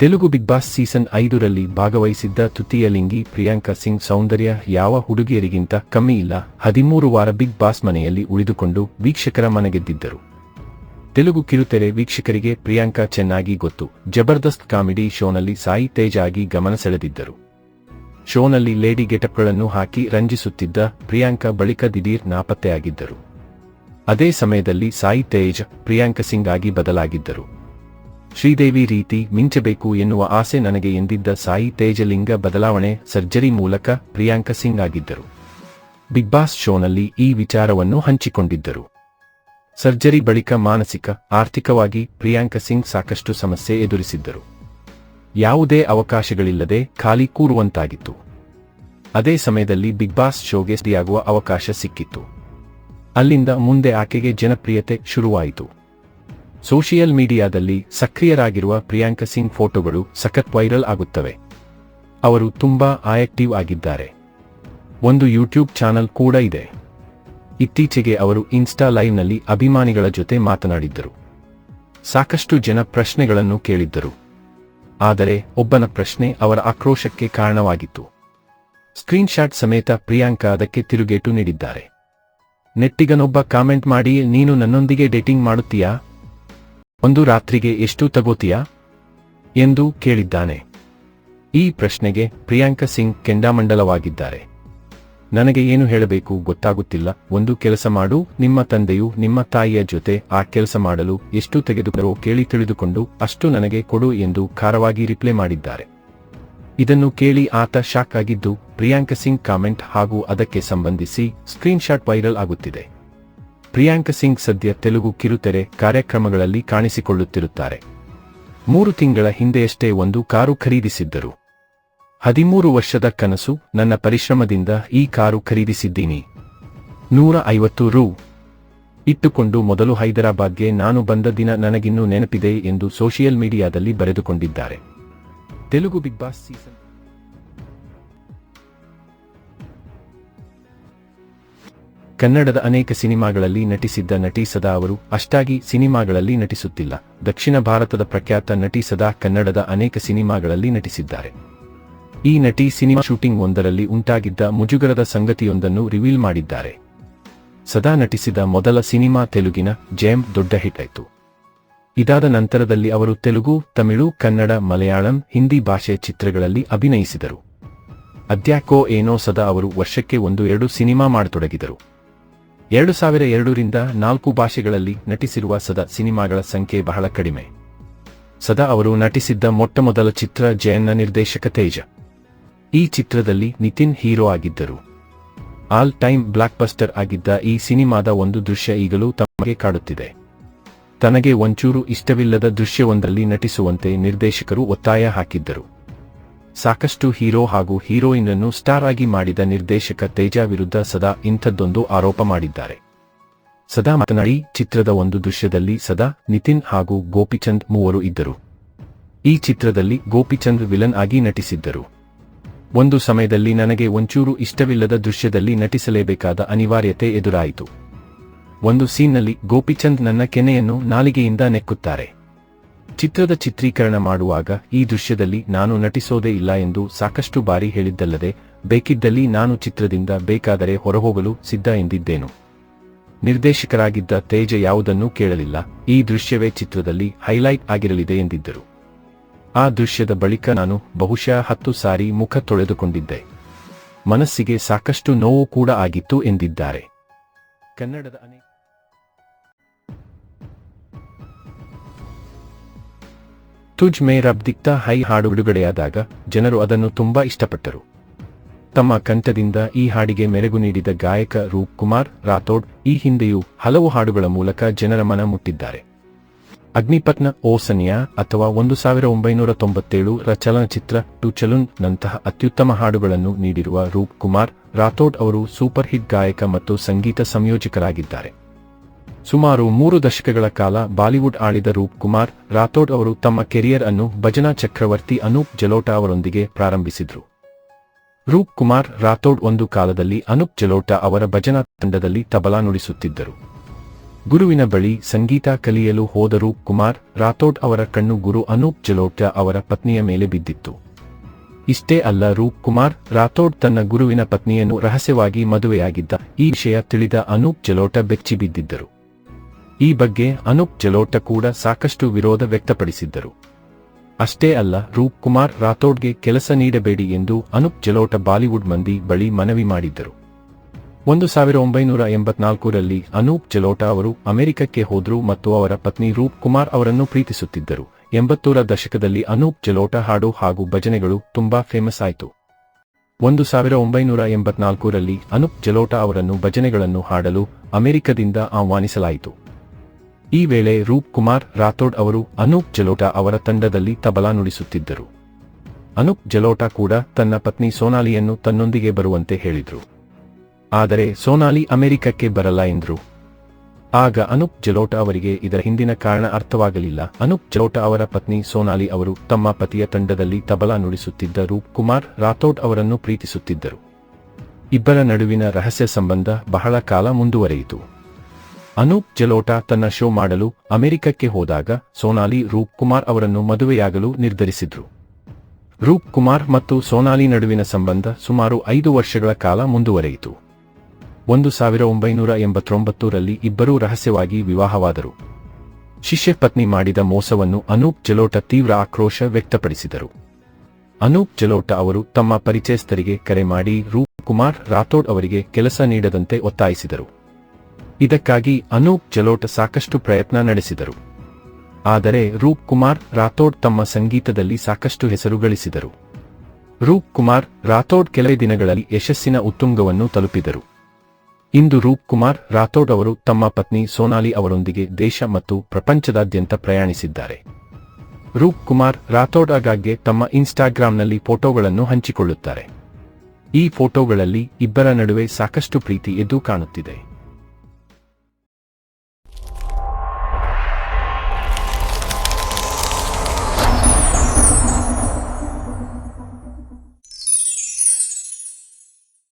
Telugu Bigg Boss season ಐದರಲ್ಲಿ ಭಾಗವಹಿಸಿದ್ದ ತೃತೀಯ ಲಿಂಗಿ ಪ್ರಿಯಾಂಕಾ ಸಿಂಗ್ ಸೌಂದರ್ಯ ಯಾವ ಹುಡುಗಿಯರಿಗಿಂತ ಕಮ್ಮಿ ಇಲ್ಲ. ಹದಿಮೂರು ವಾರ ಬಿಗ್ ಬಾಸ್ ಮನೆಯಲ್ಲಿ ಉಳಿದುಕೊಂಡು ವೀಕ್ಷಕರ ಮನಗೆದ್ದಿದ್ದರು. ತೆಲುಗು ಕಿರುತೆರೆ ವೀಕ್ಷಕರಿಗೆ ಪ್ರಿಯಾಂಕಾ ಚೆನ್ನಾಗಿ ಗೊತ್ತು. ಜಬರ್ದಸ್ತ್ ಕಾಮಿಡಿ ಶೋನಲ್ಲಿ ಸಾಯಿ ತೇಜ್ ಆಗಿ ಗಮನ ಸೆಳೆದಿದ್ದರು. ಶೋನಲ್ಲಿ ಲೇಡಿ ಗೆಟಪ್ಗಳನ್ನು ಹಾಕಿ ರಂಜಿಸುತ್ತಿದ್ದ ಪ್ರಿಯಾಂಕಾ ಬಳಿಕ ದಿಢೀರ್ ನಾಪತ್ತೆಯಾಗಿದ್ದರು. ಅದೇ ಸಮಯದಲ್ಲಿ ಸಾಯಿ ತೇಜ್ ಪ್ರಿಯಾಂಕಾ ಸಿಂಗ್ ಆಗಿ ಬದಲಾಗಿದ್ದರು. ಶ್ರೀದೇವಿ ರೀತಿ ಮಿಂಚಬೇಕು ಎನ್ನುವ ಆಸೆ ನನಗೆ ಎಂದಿದ್ದ ಸಾಯಿ ತೇಜಲಿಂಗ ಬದಲಾವಣೆ ಸರ್ಜರಿ ಮೂಲಕ ಪ್ರಿಯಾಂಕ ಸಿಂಗ್ ಆಗಿದ್ದರು. ಬಿಗ್ ಬಾಸ್ ಶೋನಲ್ಲಿ ಈ ವಿಚಾರವನ್ನು ಹಂಚಿಕೊಂಡಿದ್ದರು. ಸರ್ಜರಿ ಬಳಿಕ ಮಾನಸಿಕ, ಆರ್ಥಿಕವಾಗಿ ಪ್ರಿಯಾಂಕ ಸಿಂಗ್ ಸಾಕಷ್ಟು ಸಮಸ್ಯೆ ಎದುರಿಸಿದ್ದರು. ಯಾವುದೇ ಅವಕಾಶಗಳಿಲ್ಲದೆ ಖಾಲಿ ಕೂರುವಂತಾಗಿತ್ತು. ಅದೇ ಸಮಯದಲ್ಲಿ ಬಿಗ್ ಬಾಸ್ ಶೋಗೆ ಸರಿಯಾಗುವ ಅವಕಾಶ ಸಿಕ್ಕಿತ್ತು. ಅಲ್ಲಿಂದ ಮುಂದೆ ಆಕೆಗೆ ಜನಪ್ರಿಯತೆ ಶುರುವಾಯಿತು. ಸೋಷಿಯಲ್ ಮೀಡಿಯಾದಲ್ಲಿ ಸಕ್ರಿಯರಾಗಿರುವ ಪ್ರಿಯಾಂಕ ಸಿಂಗ್ ಫೋಟೋಗಳು ಸಖತ್ ವೈರಲ್ ಆಗುತ್ತವೆ. ಅವರು ತುಂಬಾ ಆಯಕ್ಟಿವ್ ಆಗಿದ್ದಾರೆ. ಒಂದು ಯೂಟ್ಯೂಬ್ ಚಾನಲ್ ಕೂಡ ಇದೆ. ಇತ್ತೀಚೆಗೆ ಅವರು ಇನ್ಸ್ಟಾ ಲೈವ್ನಲ್ಲಿ ಅಭಿಮಾನಿಗಳ ಜೊತೆ ಮಾತನಾಡಿದ್ದರು. ಸಾಕಷ್ಟು ಜನ ಪ್ರಶ್ನೆಗಳನ್ನು ಕೇಳಿದ್ದರು. ಆದರೆ ಒಬ್ಬನ ಪ್ರಶ್ನೆ ಅವರ ಆಕ್ರೋಶಕ್ಕೆ ಕಾರಣವಾಗಿತ್ತು. ಸ್ಕ್ರೀನ್ಶಾಟ್ ಸಮೇತ ಪ್ರಿಯಾಂಕಾ ಅದಕ್ಕೆ ತಿರುಗೇಟು ನೀಡಿದ್ದಾರೆ. ನೆಟ್ಟಿಗನೊಬ್ಬ ಕಾಮೆಂಟ್ ಮಾಡಿ, ನೀನು ನನ್ನೊಂದಿಗೆ ಡೇಟಿಂಗ್ ಮಾಡುತ್ತೀಯಾ? ಒಂದು ರಾತ್ರಿಗೆ ಎಷ್ಟು ತಗೋತೀಯಾ? ಎಂದು ಕೇಳಿದ್ದಾನೆ. ಈ ಪ್ರಶ್ನೆಗೆ ಪ್ರಿಯಾಂಕ ಸಿಂಗ್ ಕೆಂಡಾಮಂಡಲವಾಗಿದ್ದಾರೆ. ನನಗೆ ಏನು ಹೇಳಬೇಕು ಗೊತ್ತಾಗುತ್ತಿಲ್ಲ. ಒಂದು ಕೆಲಸ ಮಾಡು. ನಿಮ್ಮ ತಂದೆಯು ನಿಮ್ಮ ತಾಯಿಯ ಜೊತೆ ಆ ಕೆಲಸ ಮಾಡಲು ಎಷ್ಟು ತೆಗೆದುಕರೋ ಕೇಳಿ ತಿಳಿದುಕೊಂಡು ಅಷ್ಟು ನನಗೆ ಕೊಡು ಎಂದು ಖಾರವಾಗಿ ರಿಪ್ಲೈ ಮಾಡಿದ್ದಾರೆ. ಇದನ್ನು ಕೇಳಿ ಆತ ಶಾಕ್ ಆಗಿದ್ದು ಪ್ರಿಯಾಂಕ ಸಿಂಗ್ ಕಾಮೆಂಟ್ ಹಾಗೂ ಅದಕ್ಕೆ ಸಂಬಂಧಿಸಿ ಸ್ಕ್ರೀನ್ಶಾಟ್ ವೈರಲ್ ಆಗುತ್ತಿದೆ. ಪ್ರಿಯಾಂಕ ಸಿಂಗ್ ಸದ್ಯ ತೆಲುಗು ಕಿರುತೆರೆ ಕಾರ್ಯಕ್ರಮಗಳಲ್ಲಿ ಕಾಣಿಸಿಕೊಳ್ಳುತ್ತಿರುತ್ತಾರೆ. ಮೂರು ತಿಂಗಳ ಹಿಂದೆಯಷ್ಟೇ ಒಂದು ಕಾರು ಖರೀದಿಸಿದ್ದರು. ಹದಿಮೂರು ವರ್ಷದ ಕನಸು ನನ್ನ ಪರಿಶ್ರಮದಿಂದ ಈ ಕಾರು ಖರೀದಿಸಿದ್ದೀನಿ. ನೂರ ಐವತ್ತು ರು. ಇಟ್ಟುಕೊಂಡು ಮೊದಲು ಹೈದರಾಬಾದ್ಗೆ ನಾನು ಬಂದ ದಿನ ನನಗಿನ್ನೂ ನೆನಪಿದೆ ಎಂದು ಸೋಷಿಯಲ್ ಮೀಡಿಯಾದಲ್ಲಿ ಬರೆದುಕೊಂಡಿದ್ದಾರೆ. ತೆಲುಗು ಬಿಗ್ ಬಾಸ್ ಸೀಸನ್ ಕನ್ನಡದ ಅನೇಕ ಸಿನಿಮಾಗಳಲ್ಲಿ ನಟಿಸಿದ್ದ ನಟಿ ಸದಾ ಅವರು ಅಷ್ಟಾಗಿ ಸಿನಿಮಾಗಳಲ್ಲಿ ನಟಿಸುತ್ತಿಲ್ಲ. ದಕ್ಷಿಣ ಭಾರತದ ಪ್ರಖ್ಯಾತ ನಟಿ ಸದಾ ಕನ್ನಡದ ಅನೇಕ ಸಿನಿಮಾಗಳಲ್ಲಿ ನಟಿಸಿದ್ದಾರೆ. ಈ ನಟಿ ಸಿನಿಮಾ ಶೂಟಿಂಗ್ ಒಂದರಲ್ಲಿ ಉಂಟಾಗಿದ್ದ ಮುಜುಗರದ ಸಂಗತಿಯೊಂದನ್ನು ರಿವೀಲ್ ಮಾಡಿದ್ದಾರೆ. ಸದಾ ನಟಿಸಿದ ಮೊದಲ ಸಿನಿಮಾ ತೆಲುಗಿನ ಜೇಮ್ ದೊಡ್ಡ ಹಿಟ್ ಆಯಿತು. ಇದಾದ ನಂತರದಲ್ಲಿ ಅವರು ತೆಲುಗು, ತಮಿಳು, ಕನ್ನಡ, ಮಲಯಾಳಂ, ಹಿಂದಿ ಭಾಷೆ ಚಿತ್ರಗಳಲ್ಲಿ ಅಭಿನಯಿಸಿದರು. ಅದ್ಯಾಕೋ ಏನೋ ಸದಾ ಅವರು ವರ್ಷಕ್ಕೆ ಒಂದು ಎರಡು ಸಿನಿಮಾ ಮಾಡತೊಡಗಿದರು. ಎರಡು ಸಾವಿರ ಎರಡರಿಂದ ನಾಲ್ಕು ಭಾಷೆಗಳಲ್ಲಿ ನಟಿಸಿರುವ ಸದಾ ಸಿನಿಮಾಗಳ ಸಂಖ್ಯೆ ಬಹಳ ಕಡಿಮೆ. ಸದಾ ಅವರು ನಟಿಸಿದ್ದ ಮೊಟ್ಟಮೊದಲ ಚಿತ್ರ ಜಯನ್ನ ನಿರ್ದೇಶಕ ತೇಜ. ಈ ಚಿತ್ರದಲ್ಲಿ ನಿತಿನ್ ಹೀರೋ ಆಗಿದ್ದರು. ಆಲ್ ಟೈಮ್ ಬ್ಲಾಕ್ ಬಸ್ಟರ್ ಆಗಿದ್ದ ಈ ಸಿನಿಮಾದ ಒಂದು ದೃಶ್ಯ ಈಗಲೂ ತಮಗೆ ಕಾಡುತ್ತಿದೆ. ತನಗೆ ಒಂಚೂರು ಇಷ್ಟವಿಲ್ಲದ ದೃಶ್ಯವೊಂದರಲ್ಲಿ ನಟಿಸುವಂತೆ ನಿರ್ದೇಶಕರು ಒತ್ತಾಯ ಹಾಕಿದ್ದರು. ಸಾಕಷ್ಟು ಹೀರೋ ಹಾಗೂ ಹೀರೋಯಿನ್ ಅನ್ನು ಸ್ಟಾರ್ ಆಗಿ ಮಾಡಿದ ನಿರ್ದೇಶಕ ತೇಜ ವಿರುದ್ಧ ಸದಾ ಇಂಥದ್ದೊಂದು ಆರೋಪ ಮಾಡಿದ್ದಾರೆ. ಸದಾ ಮಾತನಾಡಿ, ಚಿತ್ರದ ಒಂದು ದೃಶ್ಯದಲ್ಲಿ ಸದಾ ನಿತಿನ್ ಹಾಗೂ ಗೋಪಿಚಂದ್ ಮೂವರು ಇದ್ದರು. ಈ ಚಿತ್ರದಲ್ಲಿ ಗೋಪಿಚಂದ್ ವಿಲನ್ ಆಗಿ ನಟಿಸಿದ್ದರು. ಒಂದು ಸಮಯದಲ್ಲಿ ನನಗೆ ಒಂಚೂರು ಇಷ್ಟವಿಲ್ಲದ ದೃಶ್ಯದಲ್ಲಿ ನಟಿಸಲೇಬೇಕಾದ ಅನಿವಾರ್ಯತೆ ಎದುರಾಯಿತು. ಒಂದು ಸೀನ್ನಲ್ಲಿ ಗೋಪಿಚಂದ್ ನನ್ನ ಕೆನೆಯನ್ನು ನಾಲಿಗೆಯಿಂದ ನೆಕ್ಕುತ್ತಾರೆ. ಚಿತ್ರದ ಚಿತ್ರೀಕರಣ ಮಾಡುವಾಗ ಈ ದೃಶ್ಯದಲ್ಲಿ ನಾನು ನಟಿಸೋದೇ ಇಲ್ಲ ಎಂದು ಸಾಕಷ್ಟು ಬಾರಿ ಹೇಳಿದ್ದಲ್ಲದೆ, ಬೇಕಿದ್ದಲ್ಲಿ ನಾನು ಚಿತ್ರದಿಂದ ಬೇಕಾದರೆ ಹೊರಹೋಗಲು ಸಿದ್ಧ ಎಂದಿದ್ದೇನು. ನಿರ್ದೇಶಕರಾಗಿದ್ದ ತೇಜ ಯಾವುದನ್ನೂ ಕೇಳಲಿಲ್ಲ. ಈ ದೃಶ್ಯವೇ ಚಿತ್ರದಲ್ಲಿ ಹೈಲೈಟ್ ಆಗಿರಲಿದೆ ಎಂದಿದ್ದರು. ಆ ದೃಶ್ಯದ ಬಳಿಕ ನಾನು ಬಹುಶಃ ಹತ್ತು ಸಾರಿ ಮುಖ ತೊಳೆದುಕೊಂಡಿದ್ದೆ. ಮನಸ್ಸಿಗೆ ಸಾಕಷ್ಟು ನೋವು ಕೂಡ ಆಗಿತ್ತು ಎಂದಿದ್ದಾರೆ. ಕನ್ನಡದ ಅನೇಕ ತುಜ್ ಮೇ ರಬ್ ದಿಕ್ತಾ ಹೈ ಹಾಡು ಬಿಡುಗಡೆಯಾದಾಗ ಜನರು ಅದನ್ನು ತುಂಬಾ ಇಷ್ಟಪಟ್ಟರು. ತಮ್ಮ ಕಂಠದಿಂದ ಈ ಹಾಡಿಗೆ ಮೆರಗು ನೀಡಿದ ಗಾಯಕ ರೂಪ್ ಕುಮಾರ್ ರಾಥೋಡ್ ಈ ಹಿಂದೆಯೂ ಹಲವು ಹಾಡುಗಳ ಮೂಲಕ ಜನರ ಮನ ಮುಟ್ಟಿದ್ದಾರೆ. ಅಗ್ನಿಪತ್ನ, ಓ ಸನಿಯಾ ಅಥವಾ ಒಂದು ಸಾವಿರ ಒಂಬೈನೂರ ತೊಂಬತ್ತೇಳು ರ ಚಲನಚಿತ್ರ ಟು ಚಲುನ್ ನಂತಹ ಅತ್ಯುತ್ತಮ ಹಾಡುಗಳನ್ನು ನೀಡಿರುವ ರೂಪ್ ಕುಮಾರ್ ರಾಥೋಡ್ ಅವರು ಸೂಪರ್ ಹಿಟ್ ಗಾಯಕ ಮತ್ತು ಸಂಗೀತ ಸಂಯೋಜಕರಾಗಿದ್ದಾರೆ. ಸುಮಾರು ಮೂರು ದಶಕಗಳ ಕಾಲ ಬಾಲಿವುಡ್ ಆಳಿದ ರೂಪ್ ಕುಮಾರ್, ರಾಥೋಡ್ ಅವರು ತಮ್ಮ ಕೆರಿಯರ್ ಅನ್ನು ಭಜನಾ ಚಕ್ರವರ್ತಿ ಅನೂಪ್ ಜಲೋಟಾ ಅವರೊಂದಿಗೆ ಪ್ರಾರಂಭಿಸಿದ್ರು. ರೂಪ್ ಕುಮಾರ್, ರಾಥೋಡ್ ಒಂದು ಕಾಲದಲ್ಲಿ ಅನೂಪ್ ಜಲೋಟಾ ಅವರ ಭಜನಾ ತಂಡದಲ್ಲಿ ತಬಲಾ ನುಡಿಸುತ್ತಿದ್ದರು. ಗುರುವಿನ ಬಳಿ ಸಂಗೀತ ಕಲಿಯಲು ಹೋದರೂ ಕುಮಾರ್, ರಾಥೋಡ್ ಅವರ ಕಣ್ಣು ಗುರು ಅನೂಪ್ ಜಲೋಟಾ ಅವರ ಪತ್ನಿಯ ಮೇಲೆ ಬಿದ್ದಿತ್ತು. ಇಷ್ಟೇ ಅಲ್ಲ ರೂಪ್ ಕುಮಾರ್, ರಾಥೋಡ್ ತನ್ನ ಗುರುವಿನ ಪತ್ನಿಯನ್ನು ರಹಸ್ಯವಾಗಿ ಮದುವೆಯಾಗಿದ್ದ ಈ ವಿಷಯ ತಿಳಿದ ಅನೂಪ್ ಜಲೋಟಾ ಬೆಚ್ಚಿ ಬಿದ್ದಿದ್ದರು ಈ ಬಗ್ಗೆ ಅನೂಪ್ ಜಲೋಟ ಕೂಡ ಸಾಕಷ್ಟು ವಿರೋಧ ವ್ಯಕ್ತಪಡಿಸಿದ್ದರು. ಅಷ್ಟೇ ಅಲ್ಲ, ರೂಪ್ ಕುಮಾರ್ ರಾಥೋಡ್ಗೆ ಕೆಲಸ ನೀಡಬೇಡಿ ಎಂದು ಅನೂಪ್ ಜಲೋಟ ಬಾಲಿವುಡ್ ಮಂದಿ ಬಳಿ ಮನವಿ ಮಾಡಿದ್ದರು. ಒಂದು ಸಾವಿರ ಒಂಬೈನೂರ ಎಂಬತ್ನಾಲ್ಕರಲ್ಲಿ ಅನೂಪ್ ಜಲೋಟ ಅವರು ಅಮೆರಿಕಕ್ಕೆ ಹೋದರು ಮತ್ತು ಅವರ ಪತ್ನಿ ರೂಪ್ ಕುಮಾರ್ ಅವರನ್ನು ಪ್ರೀತಿಸುತ್ತಿದ್ದರು. ಎಂಬತ್ತೂರ ದಶಕದಲ್ಲಿ ಅನೂಪ್ ಜಲೋಟ ಹಾಡು ಹಾಗೂ ಭಜನೆಗಳು ತುಂಬಾ ಫೇಮಸ್ ಆಯಿತು. ಒಂದು ಸಾವಿರ ಒಂಬೈನೂರ ಎಂಬತ್ನಾಲ್ಕರಲ್ಲಿ ಅನೂಪ್ ಜಲೋಟ ಅವರನ್ನು ಭಜನೆಗಳನ್ನು ಹಾಡಲು ಅಮೆರಿಕದಿಂದ ಆಹ್ವಾನಿಸಲಾಯಿತು. ಈ ವೇಳೆ ರೂಪ್ ಕುಮಾರ್ ರಾಥೋಡ್ ಅವರು ಅನೂಪ್ ಜಲೋಟಾ ಅವರ ತಂಡದಲ್ಲಿ ತಬಲಾ ನುಡಿಸುತ್ತಿದ್ದರು. ಅನೂಪ್ ಜಲೋಟಾ ಕೂಡ ತನ್ನ ಪತ್ನಿ ಸೋನಾಲಿಯನ್ನು ತನ್ನೊಂದಿಗೆ ಬರುವಂತೆ ಹೇಳಿದರು. ಆದರೆ ಸೋನಾಲಿ ಅಮೆರಿಕಕ್ಕೆ ಬರಲ್ಲ ಎಂದರು. ಆಗ ಅನೂಪ್ ಜಲೋಟಾ ಅವರಿಗೆ ಇದರ ಹಿಂದಿನ ಕಾರಣ ಅರ್ಥವಾಗಲಿಲ್ಲ. ಅನೂಪ್ ಜಲೋಟಾ ಅವರ ಪತ್ನಿ ಸೋನಾಲಿ ಅವರು ತಮ್ಮ ಪತಿಯ ತಂಡದಲ್ಲಿ ತಬಲಾ ನುಡಿಸುತ್ತಿದ್ದ ರೂಪ್ ಕುಮಾರ್ ರಾಥೋಡ್ ಅವರನ್ನು ಪ್ರೀತಿಸುತ್ತಿದ್ದರು. ಇಬ್ಬರ ನಡುವಿನ ರಹಸ್ಯ ಸಂಬಂಧ ಬಹಳ ಕಾಲ ಮುಂದುವರೆಯಿತು. ಅನೂಪ್ ಜಲೋಟಾ ತನ್ನ ಶೋ ಮಾಡಲು ಅಮೆರಿಕಕ್ಕೆ ಹೋದಾಗ ಸೋನಾಲಿ ರೂಪ್ ಕುಮಾರ್ ಅವರನ್ನು ಮದುವೆಯಾಗಲು ನಿರ್ಧರಿಸಿದ್ರು. ರೂಪ್ ಕುಮಾರ್ ಮತ್ತು ಸೋನಾಲಿ ನಡುವಿನ ಸಂಬಂಧ ಸುಮಾರು ಐದು ವರ್ಷಗಳ ಕಾಲ ಮುಂದುವರೆಯಿತು. ಒಂದು ಸಾವಿರ ಒಂಬೈನೂರ ಎಂಬತ್ತೊಂಬತ್ತರಲ್ಲಿ ಇಬ್ಬರೂ ರಹಸ್ಯವಾಗಿ ವಿವಾಹವಾದರು. ಶಿಷ್ಯ ಪತ್ನಿ ಮಾಡಿದ ಮೋಸವನ್ನು ಅನೂಪ್ ಜಲೋಟ ತೀವ್ರ ಆಕ್ರೋಶ ವ್ಯಕ್ತಪಡಿಸಿದರು. ಅನೂಪ್ ಜಲೋಟ ಅವರು ತಮ್ಮ ಪರಿಚಯಸ್ಥರಿಗೆ ಕರೆ ಮಾಡಿ ರೂಪ್ ಕುಮಾರ್ ರಾಥೋಡ್ ಅವರಿಗೆ ಕೆಲಸ ನೀಡದಂತೆ ಒತ್ತಾಯಿಸಿದರು. ಇದಕ್ಕಾಗಿ ಅನೂಪ್ ಜಲೋಟ ಸಾಕಷ್ಟು ಪ್ರಯತ್ನ ನಡೆಸಿದರು. ಆದರೆ ರೂಪ್ ಕುಮಾರ್ ರಾಥೋಡ್ ತಮ್ಮ ಸಂಗೀತದಲ್ಲಿ ಸಾಕಷ್ಟು ಹೆಸರು ಗಳಿಸಿದರು ರೂಪ್ ಕುಮಾರ್ ರಾಥೋಡ್ ಕೆಲವೇ ದಿನಗಳಲ್ಲಿ ಯಶಸ್ಸಿನ ಉತ್ತುಂಗವನ್ನು ತಲುಪಿದರು. ಇಂದು ರೂಪ್ ಕುಮಾರ್ ರಾಥೋಡ್ ಅವರು ತಮ್ಮ ಪತ್ನಿ ಸೋನಾಲಿ ಅವರೊಂದಿಗೆ ದೇಶ ಮತ್ತು ಪ್ರಪಂಚದಾದ್ಯಂತ ಪ್ರಯಾಣಿಸಿದ್ದಾರೆ. ರೂಪ್ ಕುಮಾರ್ ರಾಥೋಡ್ ಆಗಾಗ್ಗೆ ತಮ್ಮ ಇನ್ಸ್ಟಾಗ್ರಾಂನಲ್ಲಿ ಫೋಟೋಗಳನ್ನು ಹಂಚಿಕೊಳ್ಳುತ್ತಾರೆ. ಈ ಫೋಟೋಗಳಲ್ಲಿ ಇಬ್ಬರ ನಡುವೆ ಸಾಕಷ್ಟು ಪ್ರೀತಿ ಎದ್ದು ಕಾಣುತ್ತಿದೆ.